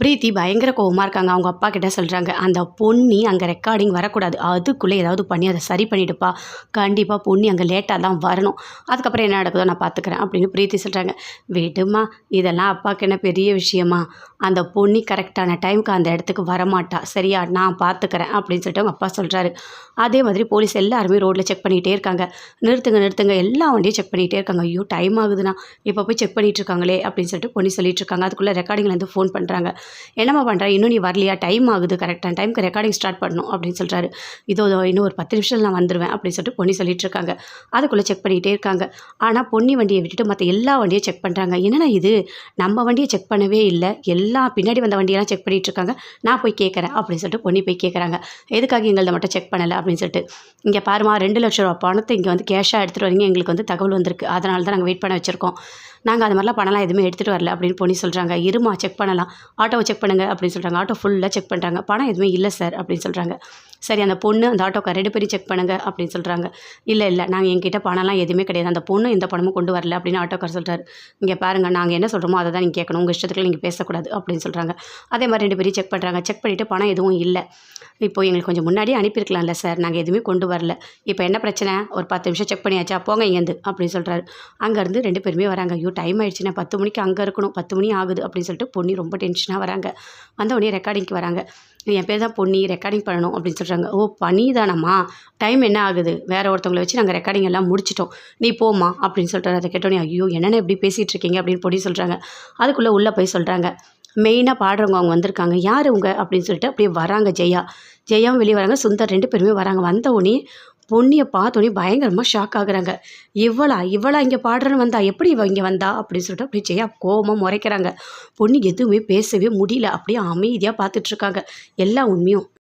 பிரீத்தி பயங்கர கோவமாக இருக்காங்க. அவங்க அப்பா கிட்ட சொல்கிறாங்க அந்த பொன்னி அங்கே ரெக்கார்டிங் வரக்கூடாது. அதுக்குள்ளே ஏதாவது பண்ணி அதை சரி பண்ணிவிடுப்பா கண்டிப்பாக பொன்னி அங்கே லேட்டாக தான் வரணும். அதுக்கப்புறம் என்ன நடக்குதோ நான் பார்த்துக்கிறேன் அப்படின்னு பிரீத்தி சொல்கிறாங்க விடுமா இதெல்லாம் அப்பாவுக்கு என்ன பெரிய விஷயமா? அந்த பொன்னி கரெக்டான டைமுக்கு அந்த இடத்துக்கு வரமாட்டா. சரியா நான் பார்த்துக்கிறேன் அப்படின்னு சொல்லிட்டு அவங்க அப்பா சொல்கிறாரு அதே மாதிரி போலீஸ் எல்லாருமே ரோட்டில் செக் பண்ணிகிட்டே இருக்காங்க. நிறுத்துங்க நிறுத்துங்க. எல்லா வண்டியும் செக் பண்ணிகிட்டே இருக்காங்க. ஐயோ டைம் ஆகுதுண்ணா. இப்போ போய் செக் பண்ணிகிட்டு இருக்காங்களே. அப்படின்னு சொல்லிட்டு பொன்னி சொல்லிட்டு இருக்காங்க. அதுக்குள்ளே ரெக்கார்டிங்லேருந்து ஃபோன் பண்ணுறாங்க என்னம்மா பண்ணுற இன்னும் நீ வரலையா? டைம் ஆகுது கரெக்டான டைமுக்கு ரெக்கார்டிங் ஸ்டார்ட் பண்ணணும் அப்படின்னு சொல்கிறாரு இதோ இன்னும் ஒரு பத்து நிமிஷம் நான் வந்துடுவேன் அப்படின்னு சொல்லிட்டு பொன்னி சொல்லிட்டு இருக்காங்க. அதுக்குள்ளே செக் பண்ணிகிட்டே இருக்காங்க. ஆனால் பொன்னி வண்டியை விட்டுட்டு மற்ற எல்லா வண்டியும் செக் பண்ணுறாங்க என்னென்னா இது? நம்ம வண்டியை செக் பண்ணவே இல்லை. எல்லா பின்னாடி வந்த வண்டியெல்லாம் செக் பண்ணிட்டு இருக்காங்க. நான் போய் கேட்குறேன் அப்படின்னு சொல்லிட்டு பொன்னி போய் கேட்குறாங்க எதுக்காக எங்களை மட்டும் செக் பண்ணலை அப்படின்னு சொல்லிட்டு. இங்கே பாருமா ரெண்டு லட்ச ரூபா பணத்தை இங்கே வந்து கேஷாக எடுத்துகிட்டு வரீங்க. எங்களுக்கு வந்து தகவல் வந்திருக்கு. அதனால தான் நாங்கள் வெயிட் பண்ண வச்சுருக்கோம். நாங்கள் அது மாதிரிலாம் பணம்லாம் எதுவுமே எடுத்துகிட்டு வரல அப்படின்னு பொண்ணி சொல்கிறாங்க இருமா செக் பண்ணலாம். ஆட்டோ ஆட்டோவை செக் பண்ணுங்கள் அப்படின்னு சொல்கிறாங்க ஆட்டோ ஃபுல்லாக செக் பண்ணுறாங்க பணம் எதுவுமே இல்லை சார் அப்படின்னு சொல்கிறாங்க சரி அந்த பொண்ணு அந்த ஆட்டோக்கார் ரெண்டு பேரும் செக் பண்ணுங்கள் அப்படின்னு சொல்கிறாங்க இல்லை இல்லை நாங்கள் எங்கிட்ட பணம்லாம் எதுவுமே கிடையாது. அந்த பொண்ணு எந்த பணமும் கொண்டு வரல அப்படின்னு ஆட்டோக்கார் சொல்கிறார் இங்கே பாருங்கள் நாங்கள் என்ன சொல்கிறோமோ அதை தான் நீங்கள் கேட்கணும். உங்கள் இஷ்டத்துக்கு நீங்கள் பேசக்கூடாது அப்படின்னு சொல்கிறாங்க அதே மாதிரி ரெண்டு பேரும் செக் பண்ணுறாங்க செக் பண்ணிவிட்டு பணம் எதுவும் இல்லை. இப்போது எங்களுக்கு கொஞ்சம் முன்னாடியே அனுப்பியிருக்கலாம்ல சார். நாங்கள் எதுவுமே கொண்டு வரல. இப்போ என்ன பிரச்சனை? ஒரு பத்து நிமிஷம் செக் பண்ணியாச்சா? போங்க இங்கேருந்து அப்படின்னு சொல்கிறாரு அங்கேருந்து ரெண்டு பேருமே வராங்க. ஐயோ டைம் ஆயிடுச்சுன்னா பத்து மணிக்கு அங்கே இருக்கணும். பத்து மணி ஆகுது அப்படின்னு சொல்லிட்டு பொண்ணி ரொம்ப டென்ஷனாக வராங்க. வந்த உடனே ரெக்கார்டிங்க்கு வராங்க. என் பேர் தான் பொன்னி ரெக்கார்டிங் பண்ணணும் அப்படின்னு சொல்கிறாங்க ஓ பனி தானம்மா? டைம் என்ன ஆகுது? வேறு ஒருத்தவங்களை வச்சு நாங்கள் ரெக்கார்டிங் எல்லாம் முடிச்சிட்டோம். நீ போம்மா அப்படின்னு சொல்கிறாரு அதை கேட்டோன்னே ஐயோ என்னென்ன எப்படி பேசிகிட்டு இருக்கீங்க? அப்படின்னு பொண்ணி சொல்கிறாங்க அதுக்குள்ளே உள்ளே போய் சொல்கிறாங்க மெயினாக பாடுறவங்க அவங்க வந்திருக்காங்க. யார் அவங்க அப்படின்னு சொல்லிட்டு அப்படியே வராங்க ஜெயா. ஜெயாவும் வெளியே வராங்க. சுந்தர் ரெண்டு பேருமே வராங்க. வந்த உடனே பொண்ணியை பார்த்தோன்னே பயங்கரமாக ஷாக் ஆகுறாங்க. இவ்வளா இவ்வளோ இங்கே பாடுறேன்னு வந்தா? எப்படி இவ இங்கே வந்தா? அப்படின்னு சொல்லிட்டு அப்படியே ஜெயா கோபமாக முறைக்கிறாங்க. பொண்ணு எதுவுமே பேசவே முடியல. அப்படியே அமைதியாக பார்த்துட்ருக்காங்க எல்லா உண்மையும்.